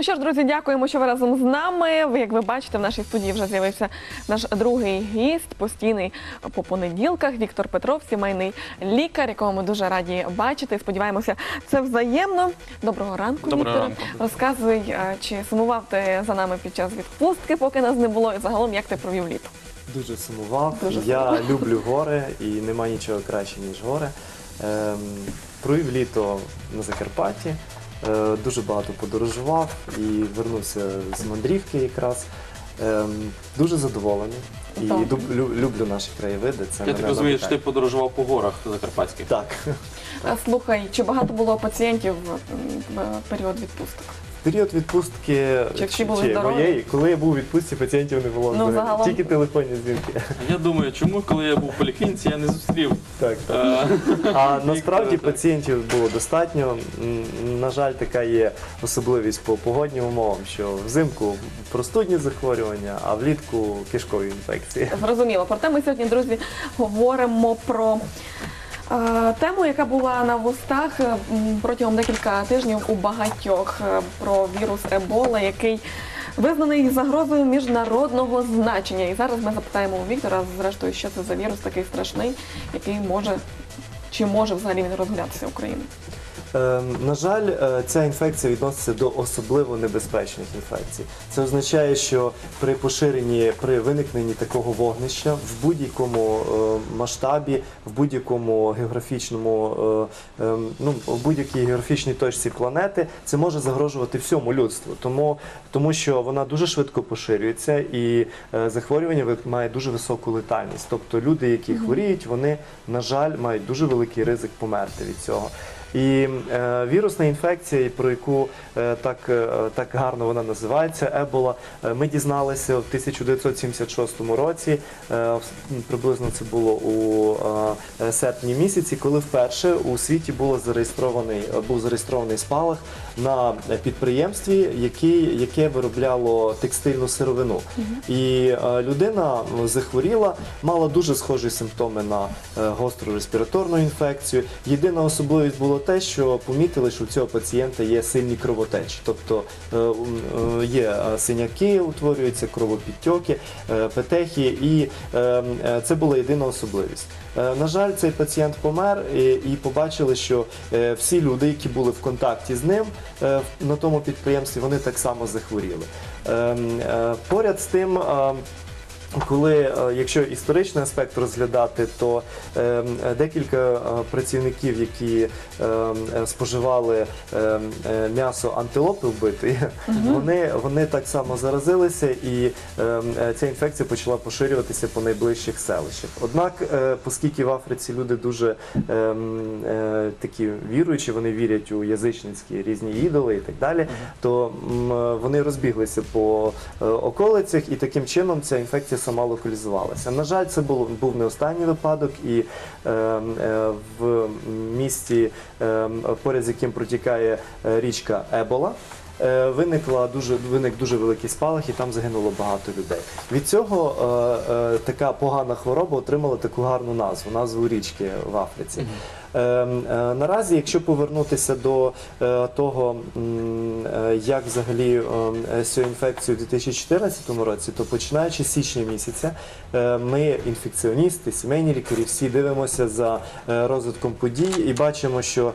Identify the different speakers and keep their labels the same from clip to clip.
Speaker 1: Ну що ж, друзі, дякуємо, що ви разом з нами. Ви, як ви бачите, в нашій студії вже з'явився наш другий гість, постійний по понеділках. Віктор Петров, сімейний лікар, якого ми дуже раді бачити. Сподіваємося, це взаємно. Доброго ранку,
Speaker 2: Доброго
Speaker 1: Вікторе.
Speaker 2: ранку.
Speaker 1: Розказуй, чи сумував ти за нами під час відпустки, поки нас не було, і загалом як ти провів літо.
Speaker 3: Дуже сумував.
Speaker 1: Дуже
Speaker 3: я
Speaker 1: сумував.
Speaker 3: люблю гори і нема нічого краще, ніж гори. Ем, провів літо на Закарпатті, дуже багато подорожував і вернувся з мандрівки якраз. Ем, дуже задоволений і
Speaker 1: Так.
Speaker 3: дуб- лю- люблю наші краєвиди. Це
Speaker 2: Я
Speaker 3: мене
Speaker 2: так розумію, що ти
Speaker 3: надихає.
Speaker 2: подорожував по горах закарпатських.
Speaker 3: Так.
Speaker 1: Е, Слухай, чи багато було пацієнтів м, в період відпусток?
Speaker 3: Період відпустки
Speaker 1: Чи всі були здорові?
Speaker 3: моєї, коли я був у відпустці, пацієнтів не було
Speaker 1: Ну,
Speaker 3: взагалі.
Speaker 1: загалом-
Speaker 3: тільки телефонні дзвінки.
Speaker 2: Я думаю, чому, коли я був в поліклініці, я не зустрів.
Speaker 3: Так, так.
Speaker 2: е,
Speaker 3: А насправді
Speaker 2: так.
Speaker 3: пацієнтів було достатньо. М, На жаль, така є особливість по погоднім умовам, що взимку простудні захворювання, а влітку кишкові інфекції.
Speaker 1: Зрозуміло. Проте ми сьогодні, друзі, говоримо про тему, яка була на вустах е, протягом декілька тижнів у багатьох е, про вірус Ебола, який визнаний загрозою міжнародного значення. І зараз ми запитаємо у Віктора, зрештою, що це за вірус такий страшний, який може чи може взагалі він розглядатися Україною.
Speaker 3: Е, на жаль, е, ця інфекція відноситься до особливо небезпечних інфекцій. Це означає, що при поширенні, при виникненні такого вогнища в будь-якому е, масштабі, в будь-якому географічному, е, е, ну в будь-якій географічній точці планети, це може загрожувати всьому людству, тому, тому що вона дуже швидко поширюється і захворювання має дуже високу летальність. Тобто люди, які хворіють, вони на жаль мають дуже великий ризик померти від цього. І е, вірусна інфекція, про яку е, так, е, так гарно вона називається, Ебола, ми дізналися в 1976 році. Приблизно це було у серпні місяці, коли вперше у світі було зареєстрований, був зареєстрований спалах на підприємстві, який, яке виробляло текстильну сировину. І людина захворіла, мала дуже схожі симптоми на гостру респіраторну інфекцію. Єдина особливість було те, що помітили, що у цього пацієнта є сильні кровотечі, тобто е, е, є е, синяки, утворюються кровопідтьоки, петехи, і це була єдина особливість. На жаль, цей пацієнт помер і, побачили, що всі люди, які були в контакті з ним на тому підприємстві, вони так само захворіли. Е, м, е, Поряд з тим. Коли, е, якщо історичний аспект розглядати, то е, декілька е, працівників, які е, м, е, споживали е, м, е, м'ясо антилопи вбитої, вони, вони так само заразилися, і ця інфекція почала поширюватися по найближчих селищах. Однак, оскільки в Африці люди дуже такі віруючі, вони вірять у язичницькі різні ідоли і так далі, то вони розбіглися по околицях, і таким чином ця інфекція сама локалізувалася. На жаль, це був, був не останній випадок, і е, е, в місті, е, поряд з яким протікає е, річка Ебола. е, Виникла дуже виник дуже великий спалах, і там загинуло багато людей. Від цього е, е, така погана хвороба отримала таку гарну назву назву річки в Африці. Е, е, наразі, якщо повернутися до е, того, е, як взагалі е, е, з у 2014 році, то починаючи з січня місяця, ми, інфекціоністи, сімейні лікарі, всі дивимося за розвитком подій і бачимо, що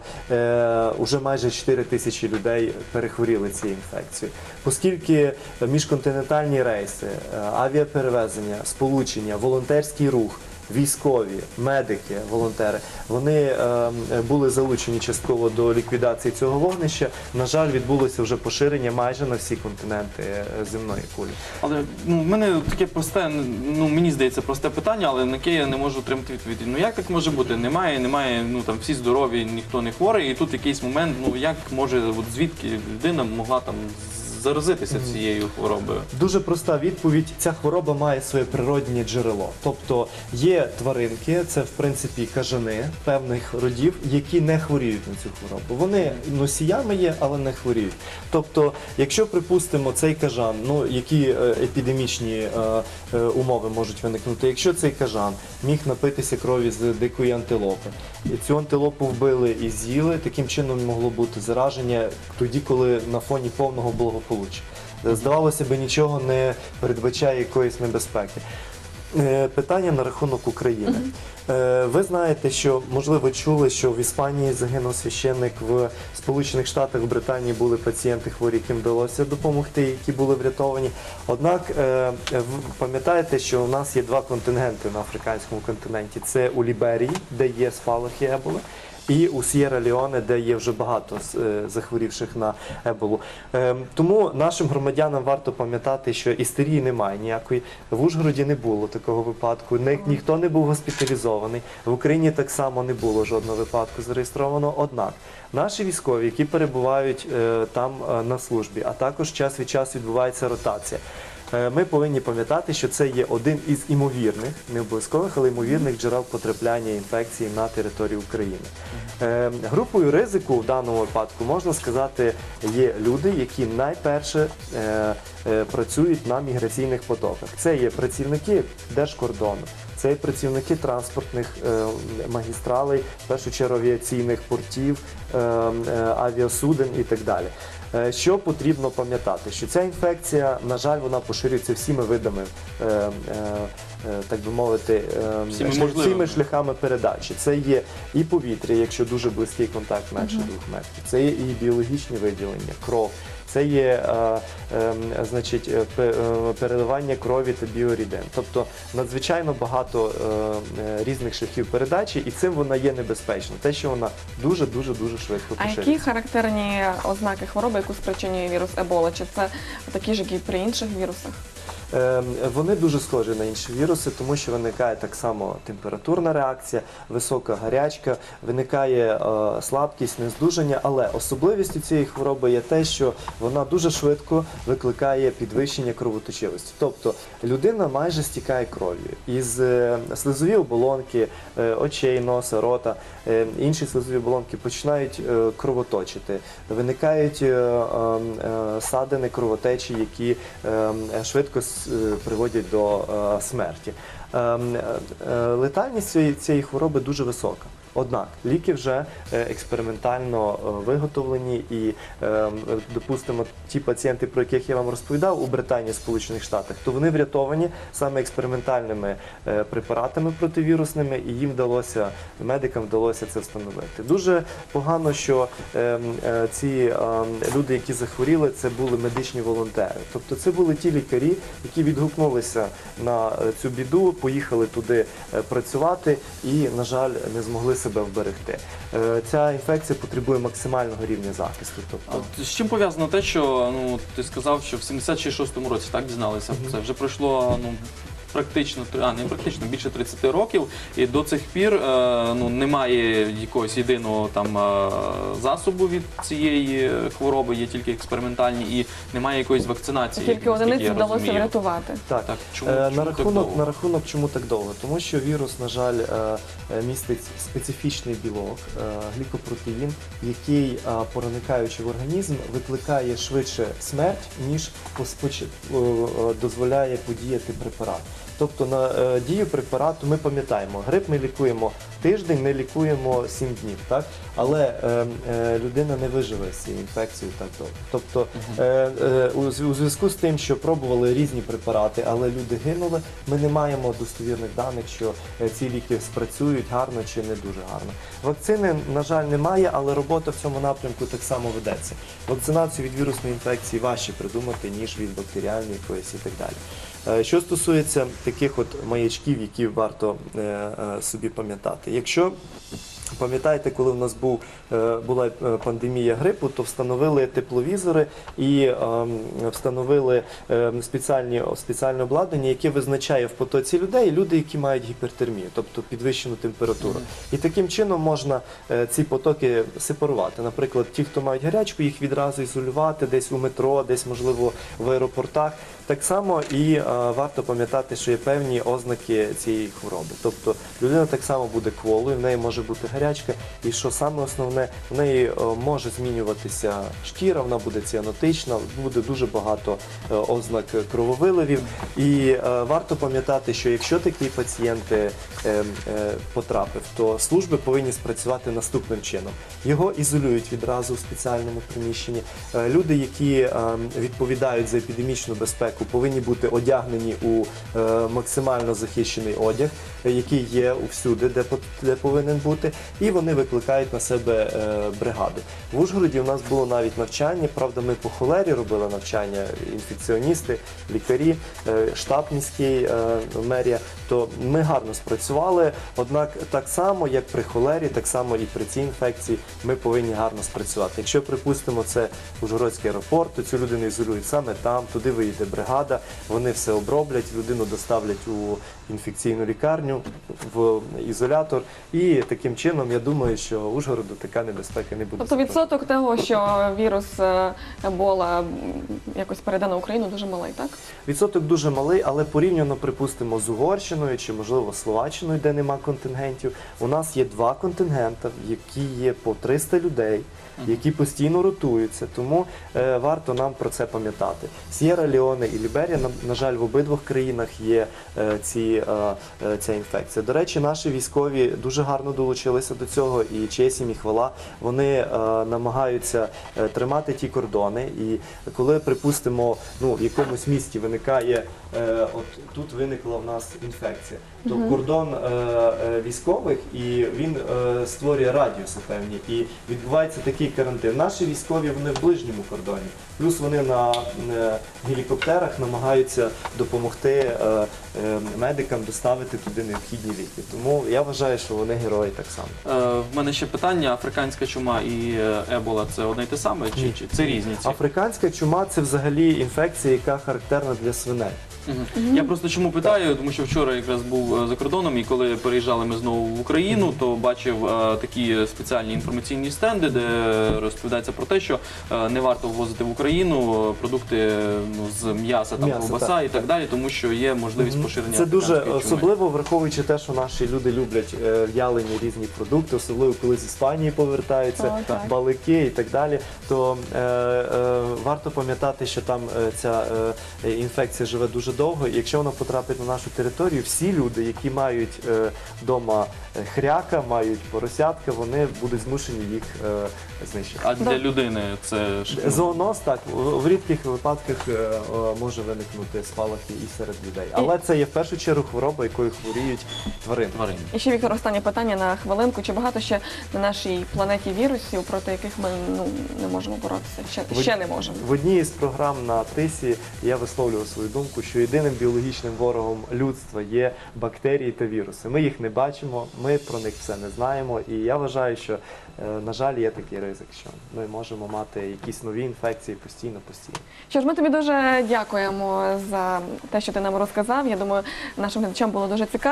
Speaker 3: вже майже 4 тисячі людей перехворіли цією інфекцією. Оскільки міжконтинентальні рейси, авіаперевезення, сполучення, волонтерський рух. Військові, медики, волонтери, вони е, були залучені частково до ліквідації цього вогнища. На жаль, відбулося вже поширення майже на всі континенти е, земної кулі.
Speaker 2: Але ну, в мене таке просте, ну мені здається, просте питання, але на яке я не можу отримати відповідь. Ну як так може бути? Немає, немає, ну там всі здорові, ніхто не хворий, і тут якийсь момент, ну як може, от звідки людина могла там заразитися цією хворобою?
Speaker 3: Дуже проста відповідь: ця хвороба має своє природнє джерело. Тобто є тваринки, це в принципі кажани певних родів, які не хворіють на цю хворобу. Вони носіями є, але не хворіють. Тобто, якщо припустимо цей кажан, ну які е, епідемічні е, умови можуть виникнути, якщо цей кажан міг напитися крові з дикої антилопи, цю антилопу вбили і з'їли, таким чином могло бути зараження тоді, коли на фоні повного благополуччя благополуччя. Е, Здавалося б, нічого не передбачає якоїсь небезпеки. Е, Питання на рахунок України. Е, Ви знаєте, що можливо чули, що в Іспанії загинув священник в Сполучених Штатах, в Британії були пацієнти хворі, яким вдалося допомогти, які були врятовані. Однак е, пам'ятаєте, що у нас є два контингенти на африканському континенті: це у Ліберії, де є спалахи Еболи. І у С'єра Леоне, де є вже багато е, захворівших на еболу. Е, Тому нашим громадянам варто пам'ятати, що істерії немає ніякої. В Ужгороді не було такого випадку. Ні, ніхто не був госпіталізований. В Україні так само не було жодного випадку зареєстровано. Однак наші військові, які перебувають е, там е, на службі, а також час від часу відбувається ротація. Е, Ми повинні пам'ятати, що це є один із імовірних, не обов'язкових, але імовірних джерел потрапляння інфекції на територію України. Е, Групою ризику в даному випадку можна сказати є люди, які найперше е, працюють на міграційних потоках. Це є працівники держкордону, це є працівники транспортних магістралей, в першу чергу авіаційних портів, авіасуден і так далі. Е, Що потрібно пам'ятати? Що ця інфекція, на жаль, вона поширюється всіми видами, е, е, так би мовити,
Speaker 2: Всіми
Speaker 3: всіми шляхами передачі. Це є і повітря, якщо дуже близький контакт менше двох метрів. Це є і біологічні виділення, кров. Це є е, е, значить, е, е, переливання крові та біоріден. Тобто надзвичайно багато різних шляхів передачі, і цим вона є небезпечна. Те, що вона дуже дуже дуже швидко
Speaker 1: А які характерні ознаки хвороби, яку спричинює вірус Ебола? Чи це такі ж, як і при інших вірусах?
Speaker 3: Е, Вони дуже схожі на інші віруси, тому що виникає так само температурна реакція, висока гарячка, виникає е, слабкість, нездужання. Але особливістю цієї хвороби є те, що вона дуже швидко викликає підвищення кровоточивості. Тобто людина майже стікає кров'ю із е, слизові оболонки, е, очей, носа, рота, інші слизові оболонки починають кровоточити. Виникають садини кровотечі, які е, швидко приводять до е, смерті. Е, е, Летальність цієї, цієї хвороби дуже висока. Однак ліки вже е, експериментально виготовлені і, е, допустимо, ті пацієнти, про яких я вам розповідав у Британії, Сполучених Штатах, то вони врятовані саме експериментальними препаратами противірусними, і їм вдалося медикам вдалося це встановити. Дуже погано, що е, е, ці люди, які захворіли, це були медичні волонтери. Тобто це були ті лікарі, які відгукнулися на цю біду, поїхали туди е, працювати і, на жаль, не змогли себе вберегти. Е, Ця інфекція потребує максимального рівня захисту. Тобто,
Speaker 2: з чим пов'язано те, що ну ти сказав, що в 76-му році так дізналися. Це вже пройшло ну. Практично а не практично більше 30 років, і до цих пір е, ну немає якогось єдиного там е, засобу від цієї хвороби, є тільки експериментальні, і немає якоїсь вакцинації.
Speaker 1: Тільки одиниць вдалося врятувати.
Speaker 3: так.
Speaker 2: Так, чому,
Speaker 3: Е,
Speaker 2: чому
Speaker 3: на рахунок
Speaker 2: довго?
Speaker 3: на рахунок, чому так довго? Тому що вірус, на жаль, е, е, містить специфічний білок, е, глікопротеїн, який, е, проникаючи в організм, викликає швидше смерть, ніж е, е, дозволяє подіяти препарат. Тобто на е, дію препарату ми пам'ятаємо, грип ми лікуємо тиждень, не лікуємо 7 днів, так? Але е, е, людина не виживе з цією інфекцією так довго. Тобто е, е, у, зв- у зв'язку з тим, що пробували різні препарати, але люди гинули, ми не маємо достовірних даних, що е, ці ліки спрацюють гарно чи не дуже гарно. Вакцини, на жаль, немає, але робота в цьому напрямку так само ведеться. Вакцинацію від вірусної інфекції важче придумати, ніж від бактеріальної якоїсь і так далі. Е, Що стосується таких от маячків, які варто е, е, собі пам'ятати, якщо Пам'ятаєте, коли в нас був, е, була е, пандемія грипу, то встановили тепловізори і ем, встановили ем, спеціальні, спеціальне обладнання, яке визначає в потоці людей люди, які мають гіпертермію, тобто підвищену температуру. І таким чином можна е, ці потоки сепарувати. Наприклад, ті, хто мають гарячку, їх відразу ізолювати десь у метро, десь можливо в аеропортах. Так само і варто пам'ятати, що є певні ознаки цієї хвороби. Тобто людина так само буде кволою, в неї може бути гарячка, і що саме основне, в неї е, може змінюватися шкіра, вона буде ціанотична, буде дуже багато е, ознак крововиливів. І е, варто пам'ятати, що якщо такий пацієнт потрапив, то служби повинні спрацювати наступним чином. Його ізолюють відразу в спеціальному приміщенні. Люди, які відповідають за епідемічну безпеку, повинні бути одягнені у максимально захищений одяг, який є всюди, де, де повинен бути, і вони викликають на себе е, бригади. В Ужгороді у нас було навіть навчання. Правда, ми по холері робили навчання, інфекціоністи, лікарі, е, штаб міський, е, мерія. То ми гарно спрацювали. Однак, так само, як при холері, так само і при цій інфекції, ми повинні гарно спрацювати. Якщо припустимо, це Ужгородський аеропорт, то цю людину ізолюють саме там, туди виїде бригада, вони все оброблять, людину доставлять у інфекційну лікарню, в ізолятор. І таким чином, я думаю, що Ужгороду така небезпека не буде.
Speaker 1: Тобто відсоток того, що вірус е, Ебола якось перейде на Україну, дуже малий, так?
Speaker 3: Відсоток дуже малий, але порівняно, припустимо, з Угорщиною чи, можливо, Словаччиною, де нема контингентів, у нас є два контингенти, які є по 300 людей, які постійно ротуються. Тому е, варто нам про це пам'ятати. Сєра Леоне і Ліберія, на, на жаль, в обидвох країнах є е, ці, е, е, ця інфекція. До речі, наші військові дуже гарно долучилися до цього, і честь їм і хвала. Вони е, намагаються тримати ті кордони. І коли, припустимо, ну, в якомусь місті виникає, от тут виникла в нас інфекція, то кордон е, е, військових і він е, створює радіуси певні. І відбувається такий карантин. Наші військові вони в ближньому кордоні. Плюс вони на е, гелікоптерах намагаються допомогти е, е, медикам доставити туди необхідні ліки. Тому я вважаю, що вони герої так само.
Speaker 2: Е, В мене ще питання: африканська чума і ебола це одне й те саме, чи, чи це різні? ці?
Speaker 3: Африканська чума це взагалі інфекція, яка характерна для свиней.
Speaker 2: Я просто чому питаю, тому що вчора якраз був е, за кордоном, і коли переїжджали ми знову в Україну, то бачив е, такі спеціальні інформаційні стенди, де розповідається про те, що е, не варто ввозити в Україну е, продукти е, ну, з м'яса, там
Speaker 3: М'яса,
Speaker 2: ковбаса
Speaker 3: так,
Speaker 2: і так далі, тому що є можливість поширення
Speaker 3: Це дуже
Speaker 2: африканської чуми.
Speaker 3: особливо, враховуючи те, що наші люди люблять е, в'ялені різні продукти, особливо коли з Іспанії повертаються,
Speaker 1: так.
Speaker 3: балики і так далі. То е, е, варто пам'ятати, що там е, ця е, інфекція живе дуже довго. І якщо вона потрапить на нашу територію, всі люди, які мають е, вдома е, хряка, мають поросятка, вони будуть змушені їх е, знищити.
Speaker 2: А для людини це ж
Speaker 3: Зооноз так в в рідких випадках е, е, може виникнути спалахи і серед людей, але це є в першу чергу хвороба, якою хворіють тварини.
Speaker 2: тварин.
Speaker 1: І ще Віктор, останнє питання на хвилинку. Чи багато ще на нашій планеті вірусів, проти яких ми ну не можемо боротися? Ще,
Speaker 3: Ви-
Speaker 1: ще не можемо.
Speaker 3: В одній із програм на тисі я висловлював свою думку, що єдиним біологічним ворогом людства є бактерії та віруси. Ми їх не бачимо, ми про них все не знаємо. І я вважаю, що е, на жаль є такий ризик, що ми можемо мати якісь нові інфекції постійно, постійно.
Speaker 1: Що ж, ми тобі дуже дякуємо за те, що ти нам розказав. Я думаю, нашим глядачам було дуже цікаво.